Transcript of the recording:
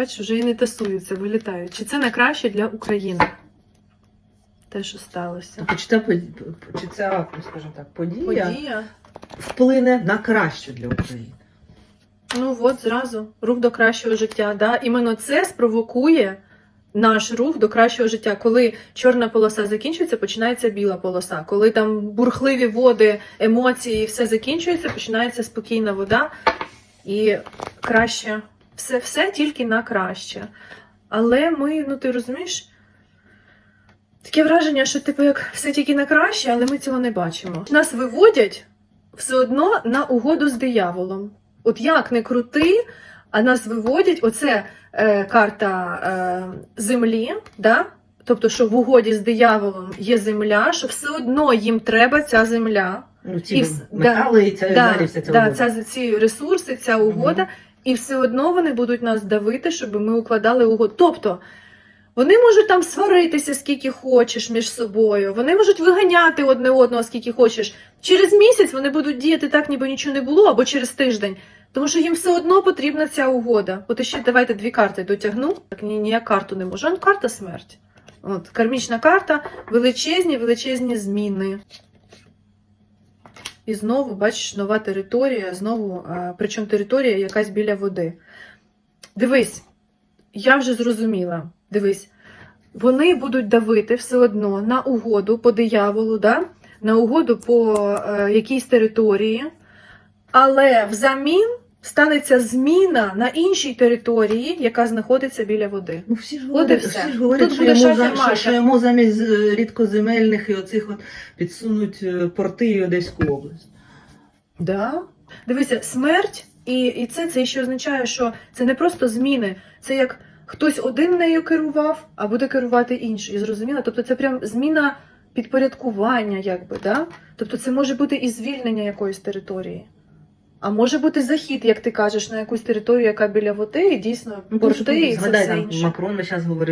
Бачиш, вже і не тасуються, вилітають. Чи це на краще для України? Те, що сталося. Чи ця, чи ця скажімо так, подія, Подія. вплине на краще для України? Ну от зразу рух до кращого життя. Да? Іменно це спровокує наш рух до кращого життя. Коли чорна полоса закінчується, починається біла полоса. Коли там бурхливі води, емоції, все закінчується, починається спокійна вода і краще. Все, все тільки на краще. Але ми, ну ти розумієш, таке враження, що типу як все тільки на краще, але ми цього не бачимо. Нас виводять все одно на угоду з дияволом. От як не крути, а нас виводять, оце е, карта е, землі, да? тобто, що в угоді з дияволом є земля, що все одно їм треба ця земля. Ну, ці І метали і ця да, далі вся ця да, угода. ця, ці ресурси, ця угода, і все одно вони будуть нас давити, щоб ми укладали угоду. Тобто вони можуть там сваритися скільки хочеш між собою, вони можуть виганяти одне одного скільки хочеш. Через місяць вони будуть діяти так, ніби нічого не було, або через тиждень. Тому що їм все одно потрібна ця угода. От ще давайте дві карти дотягну. Так ні, ніяк карту не можу. Карта смерть. От, кармічна карта, величезні, величезні зміни. І знову, бачиш, нова територія, знову, причому територія якась біля води. Дивись, я вже зрозуміла. Дивись, вони будуть давити все одно на угоду по дияволу, да? на угоду по е, якійсь території, але взамін станеться зміна на іншій території, яка знаходиться біля води. Ну, всі ж говорять, все. всі ж говорять Тут що, буде йому за, що, Маша. що йому замість е, рідкоземельних і оцих от підсунуть е, порти і Одеську область. Да? Дивися, смерть, і, і це, це ще означає, що це не просто зміни, це як хтось один нею керував, а буде керувати інший. Зрозуміло? Тобто це прям зміна підпорядкування, якби, да? Тобто це може бути і звільнення якоїсь території. А може бути захід, як ти кажеш, на якусь територію, яка біля води, і дійсно Ну, порти, і це згадай, все там інше. Макрон зараз говорив.